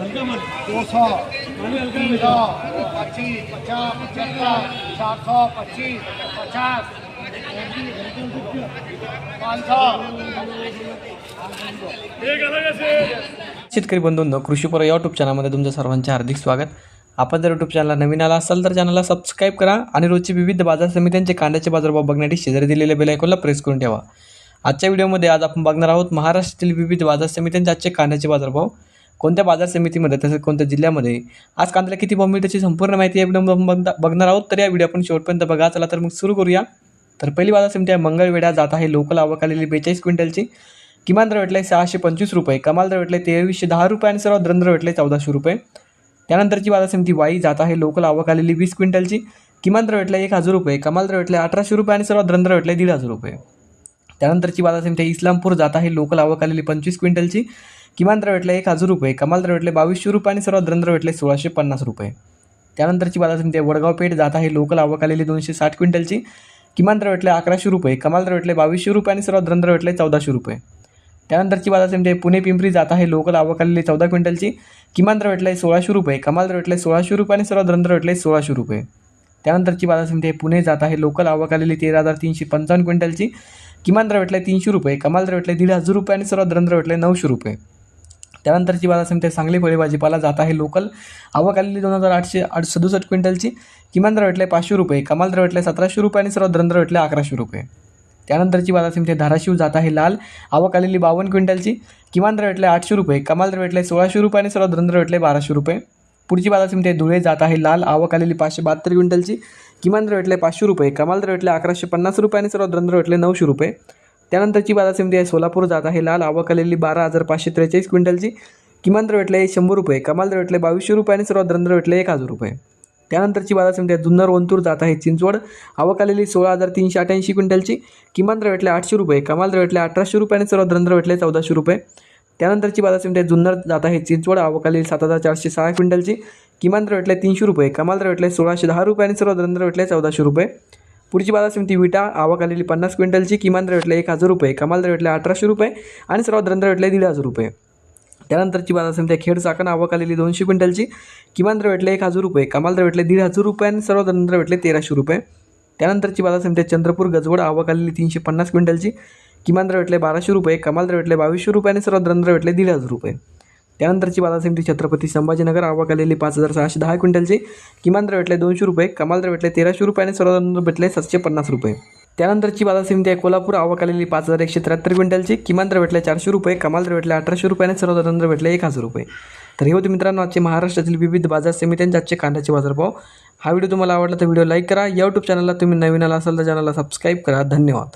दो सौ तीन सौ पच्चीस पचास पचहत्तर चार सौ पच्चीस पचास पाँच सौ। शेतकरी बंधूंनो कृषीपर यूट्यूब चॅनलमध्ये तुमचं सर्वांचे हार्दिक स्वागत. आपण जर यूट्यूब चॅनलला नवीन आला असाल तर चॅनलला सबस्क्राईब करा आणि रोजची विविध बाजार समित्यांचे कांद्याचे बाजारभाव बघण्यासाठी शेजारी दिलेल्या बेल आयकॉनला प्रेस करून ठेवा. आजच्या व्हिडिओमध्ये आज आपण बघणार आहोत महाराष्ट्रातील विविध बाजार समित्यांचे आजचे कांद्याचे बाजारभाव. कोणत्या बाजार समितीमध्ये तसेच कोणत्या जिल्ह्यामध्ये? आज कांद्याला किती भाव मिळते त्याची संपूर्ण माहिती या बघणार आहोत. तर या व्हिडिओ आपण शेवटपर्यंत बघा. चला तर मग सुरू करूया. तर पहिली बाजार समिती आहे मंगळवेढा. जात आहे लोकल आवक आलेली बेचाळीस क्विंटलची. किमान दर भेटले सहाशे पंचवीस रुपये. कमाल दर भेटले तेवीसशे दहा रुपये आणि सर्वात दर भेटले चौदाशे रुपये. त्यानंतरची बाजार समिती वाई. जात आहे लोकल आवक आलेली वीस क्विंटलची. किमान दर भेटले एक हजार रुपये. कमाल दर भेटले अठराशे रुपये आणि सर्वात दर भेटले दीड हजार रुपये. त्यानंतरची बाजार समिती इस्लामपूर. जात आहे लोकल आवक आलेली पंचवीस क्विंटलची. किमान दर भेटले एक हजार रुपये कमाल दर भेटले बावीसशे रुपये आणि सर्वात दर भेटले सोळाशे पन्नास रुपये. त्यानंतरची बाजार समिती वडगाव पेठ जात आहे लोकल आवक आलेली दोनशे साठ क्विंटलची. किमान दर भेटले अकराशे रुपये कमाल दर भेटले बावीसशे रुपये आणि सर्वात दर भेटले चौदाशे रुपये. त्यानंतरची बाजार समिती आहे पुणे पिंपरी जात आहे लोकल आवक आलेली चौदा क्विंटलची. किमान दर भेटले सोळाशे रुपये कमाल दर भेटले सोळाशे रुपये आणि सर्वात दर भेटले सोळाशे रुपये. त्यानंतरची बाजार समिती आहे पुणे जात आहे लोकल आवक आलेली तेरा हजार तीनशे पंचावन्न क्विंटलची. किमान दर भेटले तीनशे रुपये कमाल दर भेटले दीड हजार रुपये आणि सर्वात दर भेटले नऊशे रुपये. त्यानंतरची बाजार समिती सांगली फळे भाजीपाला जात आहे लोकल. आवक आलेली दोन हजार आठशे आठ सदुसष्ट क्विंटलची. किमान दर भेटले पाचशे रुपये कमाल दर भेटले सतराशे रुपये आणि सर्वात दर भेटले अकराशे रुपये. त्यानंतरची बाजार समिती धाराशिव जात आहे लाल. आवक आलेली बावन्न क्विंटलची. किमान दर भेटले आठशे रुपये कमाल दर भेटले सोळाशे रुपये आणि सर्वात दर भेटले बाराशे रुपये. पुढची बाजार समिती धुळे जात आहे लाल. आवक आलेली पाचशे बहात्तर क्विंटलची. किमान दर भेटले पाचशे रुपये कमाल दर भेटले अकराशे पन्नास रुपये आणि सर्वात दर भेटले नऊशे रुपये. त्यानंतरची बाजार समिती आहे सोलापूर. जात आहे लाल. आवक आलेली बारा हजार पाचशे त्रेचाळीस क्विंटलची. किमान दर भेटले शंभर रुपये. कमाल दर भेटले बावीसशे रुपये आणि सर्वात दर भेटले एक हजार रुपये. त्यानंतरची बाजार समिती आहे जुन्नर वंतूर. जात आहे चिंचवड. आवक आलेली सोळा हजार तीनशे अठ्याऐंशी क्विंटलची. किमान दर भेटले आठशे रुपये. कमाल दर भेटले अठराशे रुपये आणि सर्वात दर भेटले चौदाशे रुपये. त्यानंतरची बाजार समिती आहे जुन्नर. जात आहे चिंचवड. आवक आलेली सात हजार चारशे सहा क्विंटलची. किमान दर भेटले तीनशे रुपये. कमाल दर भेटले सोळाशे दहा रुपये आणि सर्वात दर भेटले चौदाशे रुपये. पुढची बाजार समिती विटा आवक आलेली पन्नास क्विंटलची किमान दर भेटले एक हजार रुपये कमाल दर भेटले अठराशे रुपये आणि सर्वात दर भेटले दीड हजार रुपये. त्यानंतरची बाजार समिती आहे खेड चाकण आवक आलेली दोनशे क्विंटलची किमान दर भेटले एक हजार रुपये कमाल दर भेटले दीड हजार रुपये आणि सर्वात दर भेटले तेराशे रुपये. त्यानंतरची बाजार समिती आहे चंद्रपूर गजवड आवक आलेली तीनशे पन्नास क्विंटलची किमान दर भेटले बाराशे रुपये कमाल दर भेटले बावीसशे रुपये आणि सर्वात दर भेटले दीड हजार रुपये. त्यानंतरची बाजार समिती छत्रपती संभाजीनगर आवक आलेली पाच हजार सहाशे दहा क्विंटलची. किमान दर भेटले दोनशे रुपये कमाल दर भेटले तेराशे रुपये आणि सर्वात भेटले सातशे पन्नास रुपये. त्यानंतरची बाजार समिती आहे कोल्हापूर आवक आलेली पाच हजार एकशे त्र्याहत्तर क्विंटलची. किमान दर भेटले चारशे रुपये कमाल दर भेटले अठराशे रुपये आणि सर्वात दर भेटले एक हजार रुपये. तर हे होते मित्रांनो आजचे महाराष्ट्रातील विविध बाजार समित्यांचे आजचे कांद्याचे बाजारभाव. हा व्हिडिओ तुम्हाला आवडला तर व्हिडिओ लाईक करा. यूट्यूब चॅनलला तुम्ही नवीन आला असाल तर चॅनलला सबस्क्राईब करा. धन्यवाद.